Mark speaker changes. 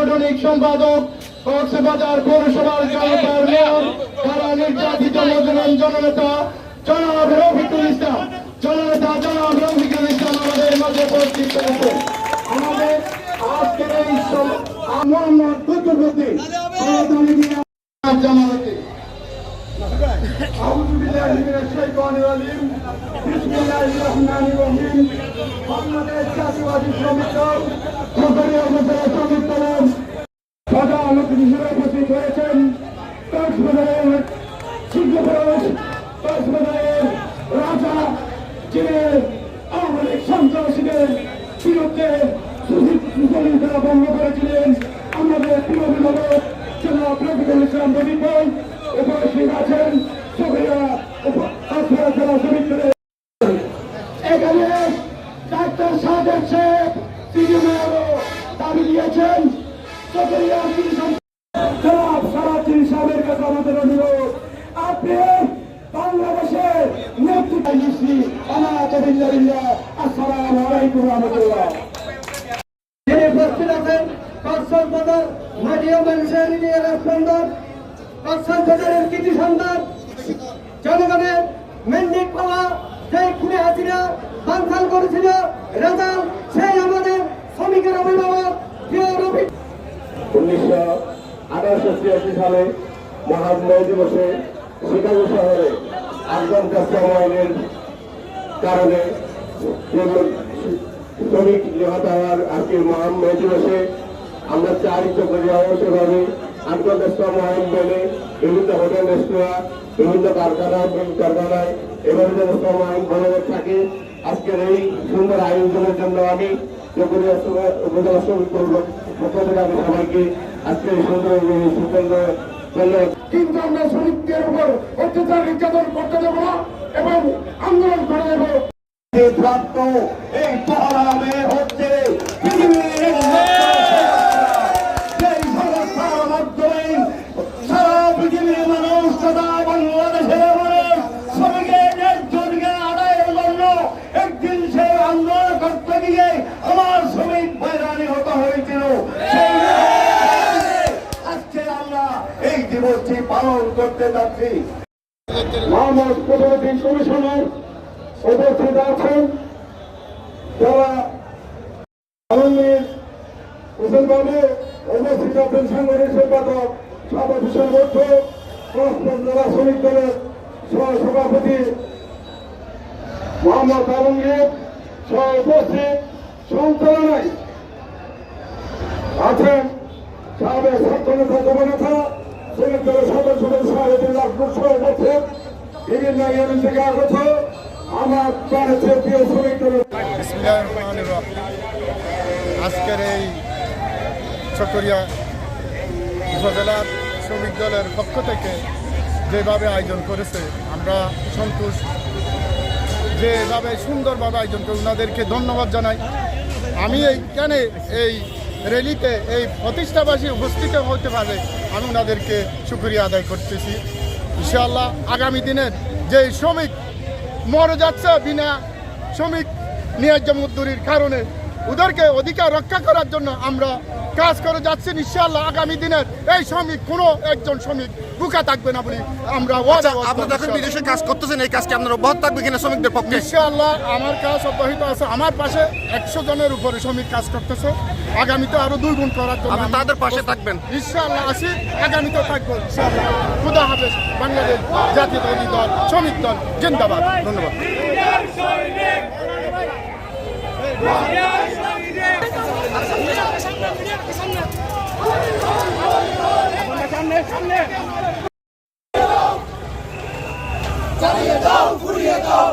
Speaker 1: সাংগঠনিক সম্পাদক কক্সবাজার পৌরসভার জনতার মেয়র তারা নির্যাতিত মজুরন জননেতা জনাব রফিকুল ইসলাম জননেতা জনাব রফিকুল ইসলাম আমাদের মাঝে উপস্থিত করেছেন আমাদের আজকের এই সম- মোহাম্মদ কুতুবুদ্দি জামালকে أعوذ بالله من الشيطان الرجيم بسم الله الرحمن الرحيم বাংলাদেশ জাতীয়বাদী শ্রমিক দল অতিথি হিসেবে উপস্থিত হয়েছেন। কক্সবাজারের সিংহপুরুষ কক্সবাজারের রাজা, যিনি আওয়ামী লীগ সন্ত্রাসীদের বিরুদ্ধে সুশীলতা ভঙ্গ করেছিলেন, আমাদের প্রিয় অভিভাবক জনাব রফিকুল ইসলাম রবি ভাই উপস্থিত আছেন জেলা শ্রমিক এখানে ডাক্তার সাদেক জনাব সারাদিন সাহেবের কাছে আমাদের অনুরোধ আপনি বাংলাদেশে নেতৃত্ব আনাতবিল্লাহ আসসালামু আলাইকুম রহমতুল্লাহ জনগণের মেন্ডিক পাওয়া সেই খুনে হাসিনা বানচাল করেছিল, রেজাল সেই আমাদের শ্রমিকের অভিভাবক প্রিয় রবি
Speaker 2: উনিশশো আঠারোশো ছিয়াশি সালে মহান মে দিবসে শিকাগো শহরে আফগান কাস্টম কারণে শ্রমিক নিহত হওয়ার আজকে মহান মে দিবসে আমরা চারি চক্রিয়া অবশ্যভাবে আফগান কাস্টম আইন মেনে বিভিন্ন হোটেল রেস্তোরাঁ বিভিন্ন কারখানা কারখানায় এভাবে যেন শ্রম আইন বলবৎ থাকে, আজকের এই সুন্দর আয়োজনের জন্য আমি চকরিয়া উপজেলা শ্রমিক পক্ষ থেকে আমি সবাইকে আজকে
Speaker 1: করতে দেবো এবং আন্দোলন করে দেবো
Speaker 2: এই প্রাপ্ত এই পহরামে হচ্ছে পৃথিবীর সেই সংস্থার মাধ্যমে সারা পৃথিবীর মানুষ তথা বাংলাদেশের মানুষ শ্রমিকের ন্যায্য অধিকার আদায়ের জন্য একদিন সেই আন্দোলন করতে গিয়ে আমার শ্রমিক ভাইরা নিহত হয়েছিল সেই আজকে আমরা দিবসটি পালন করতে যাচ্ছি।
Speaker 1: কমিশনার উপস্থিত আছেন। যারা আলমগীর হোসেন উপস্থিত আছেন সাংগঠনিক সম্পাদক মধ্য কক্সবাজার জেলা শ্রমিক দলের সভাপতি মোহাম্মদ আলমগীর সহ উপস্থিত সঞ্চালনায় আছেন সাবেক ছাত্র নেতা আমার।
Speaker 3: আজকের এই চকরিয়া উপজেলার শ্রমিক দলের পক্ষ থেকে যেভাবে আয়োজন করেছে, আমরা সন্তুষ্ট যেভাবে সুন্দরভাবে আয়োজন করে, ওনাদেরকে ধন্যবাদ জানাই আমি এইখানে এই র্যালিতে এই প্রতিষ্ঠাবাসী উপস্থিত হতে পারে। আমি ওনাদেরকে শুক্রিয়া আদায় করতেছি। ইনশাআল্লাহ আগামী দিনের যে শ্রমিক মরে যাচ্ছে বিনা শ্রমিক ন্যায্য মজদুরির কারণে ওদেরকে অধিকার রক্ষা করার জন্য আমরা কাজ করে যাচ্ছি। ইনশাআল্লাহ আগামী দিনের এই শ্রমিক কোনো একজন শ্রমিক বুকা থাকবে না বলি আমরা ওয়াদা করছি।
Speaker 4: বিদেশে কাজ করতেছেন এই কাজকে আপনার অব্যাহত থাকবে কিনা শ্রমিকদের পক্ষে?
Speaker 3: ইনশাআল্লাহ আমার কাজ অব্যাহত আছে। আমার পাশে একশো জনের উপরে শ্রমিক কাজ করতেছে। আগামীতে আরও দুই গুণ করার জন্য
Speaker 4: আপনি তাদের পাশে থাকবেন।
Speaker 3: ইনশাআল্লাহ আসি আগামীতে থাকব ইনশাআল্লাহ। খুদা হাফেজ বাংলাদেশ জাতীয়তাবাদী দল শ্রমিক দল জিন্দাবাদ। ধন্যবাদ।
Speaker 5: চালিয়ে ঘুরিয়ে দাও